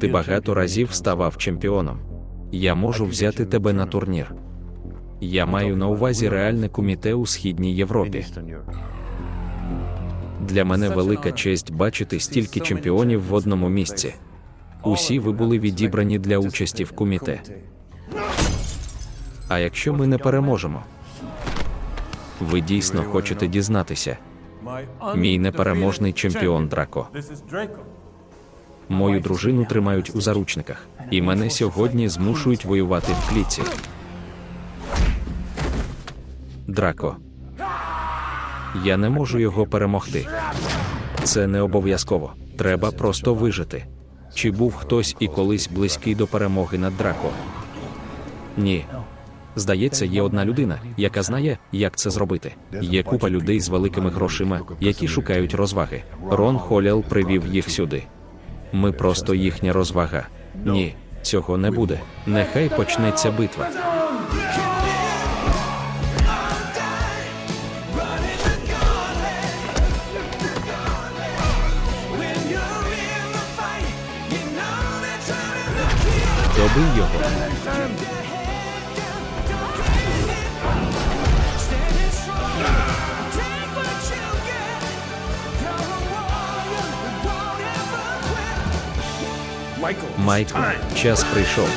Ти багато разів ставав чемпіоном. Я можу взяти тебе на турнір. Я маю на увазі реальне куміте у східній Європі. Для мене велика честь бачити стільки чемпіонів в одному місці. Усі ви були відібрані для участі в куміте. А якщо ми не переможемо? Ви дійсно хочете дізнатися? Мій непереможний чемпіон Драко. Мою дружину тримають у заручниках, і мене сьогодні змушують воювати в клітці. Драко. Я не можу його перемогти. Це не обов'язково. Треба просто вижити. Чи був хтось і колись близький до перемоги над Драко? Ні. Здається, є одна людина, яка знає, як це зробити. Є купа людей з великими грошима, які шукають розваги. Рон Холіал привів їх сюди. Ми просто їхня розвага. Ні, цього не буде. Нехай почнеться битва. Добий його. Майкл, час прийшов.